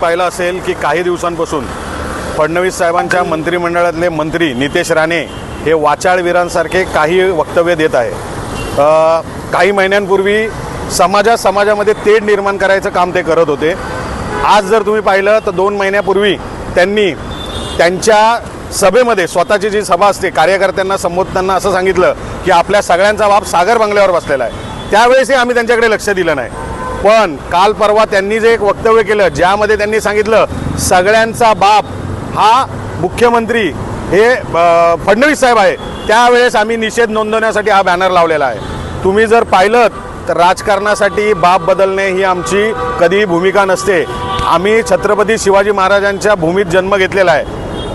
पाहिलं असेल की काही दिवसांपासून फडणवीस साहेबांच्या मंत्रिमंडळातले मंत्री नितेश राणे हे वाचाळवीरांसारखे काही वक्तव्य देत आहे. काही महिन्यांपूर्वी समाजा समाजामध्ये तेढ निर्माण करायचं काम ते करत होते. आज जर तुम्ही पाहिलं तर दोन महिन्यापूर्वी त्यांनी त्यांच्या सभेमध्ये स्वतःची जी सभा असते कार्यकर्त्यांना संबोधताना असं सांगितलं की आपल्या सगळ्यांचा बाप सागर बंगल्यावर बसलेला आहे. त्यावेळेसही आम्ही त्यांच्याकडे लक्ष दिलं नाही. पण काल परवा त्यांनी जे एक वक्तव्य केलं ज्यामध्ये त्यांनी सांगितलं सगळ्यांचा बाप हा मुख्यमंत्री हे फडणवीस साहेब आहे त्यावेळेस आम्ही निषेध नोंदवण्यासाठी हा बॅनर लावलेला आहे. तुम्ही जर पाहिलं तर राजकारणासाठी बाप बदलणे ही आमची कधीही भूमिका नसते. आम्ही छत्रपती शिवाजी महाराजांच्या भूमीत जन्म घेतलेला आहे.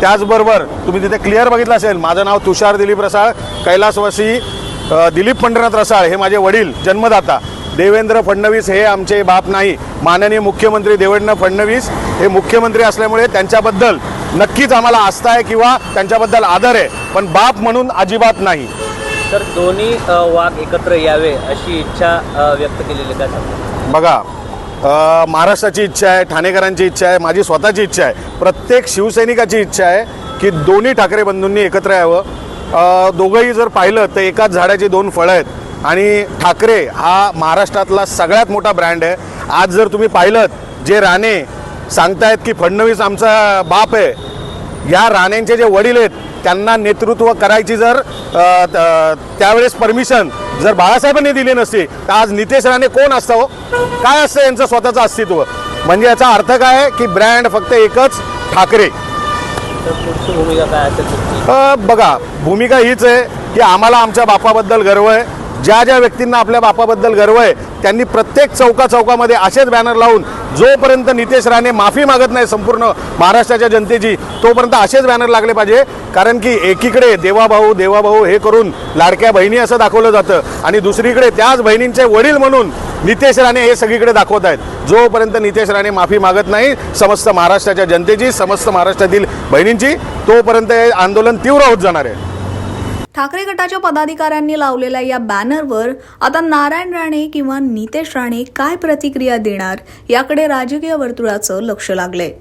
त्याचबरोबर तुम्ही तिथे क्लिअर बघितलं असेल माझं नाव तुषार दिलीप रसाळ कैलासवासी दिलीप पंढरनाथ रसाळ हे माझे वडील जन्मदाता. देवेंद्र फडणवीस हे आमचे बाप नाही. माननीय मुख्यमंत्री देवेंद्र फडणवीस हे मुख्यमंत्री असल्यामुळे त्यांच्याबद्दल नक्कीच आम्हाला आस्था आहे किंवा त्यांच्याबद्दल आदर आहे. पण बाप म्हणून अजिबात नाही. तर दोन्ही वाघ एकत्र यावे अशी इच्छा व्यक्त केलेली सांगता बघा महाराष्ट्राची इच्छा आहे ठाणेकरांची इच्छा आहे माझी स्वतःची इच्छा आहे. प्रत्येक शिवसैनिकाची इच्छा आहे की दोन्ही ठाकरे बंधूंनी एकत्र यावं. दोघंही जर पाहिलं तर एकाच झाडाची दोन फळं आहेत. आणि ठाकरे हा महाराष्ट्रातला सगळ्यात मोठा ब्रँड आहे. आज जर तुम्ही पाहिलं जे राणे सांगतायत की फडणवीस आमचा बाप आहे या राणेंचे जे वडील आहेत त्यांना नेतृत्व करायची जर त्यावेळेस परमिशन जर बाळासाहेबांनी दिली नसती तर आज नितेश राणे कोण असतं हो? काय असतं यांचं स्वतःचं अस्तित्व? म्हणजे याचा अर्थ काय आहे की ब्रँड फक्त एकच ठाकरे. भूमिका काय असेल बघा भूमिका हीच आहे की आम्हाला आमच्या बापाबद्दल गर्व आहे. ज्या ज्या व्यक्तींना आपल्या बापाबद्दल गर्व आहे त्यांनी प्रत्येक चौका चौकामध्ये असेच बॅनर लावून जोपर्यंत नितेश राणे माफी मागत नाही संपूर्ण महाराष्ट्राच्या जनतेची तोपर्यंत असेच बॅनर लागले पाहिजे. कारण की एकीकडे देवाभाऊ देवाभाऊ हे करून लाडक्या बहिणी असं दाखवलं जातं आणि दुसरीकडे त्याच बहिणींचे वडील म्हणून नितेश राणे हे सगळीकडे दाखवत आहेत. जोपर्यंत नितेश राणे माफी मागत नाही समस्त महाराष्ट्राच्या जनतेची समस्त महाराष्ट्रातील बहिणींची तोपर्यंत हे आंदोलन तीव्र होत जाणार आहे. ठाकरे गटाच्या पदाधिकाऱ्यांनी लावलेल्या या बॅनरवर आता नारायण राणे किंवा नितेश राणे काय प्रतिक्रिया देणार याकडे राजकीय वर्तुळाचं लक्ष लागलंय.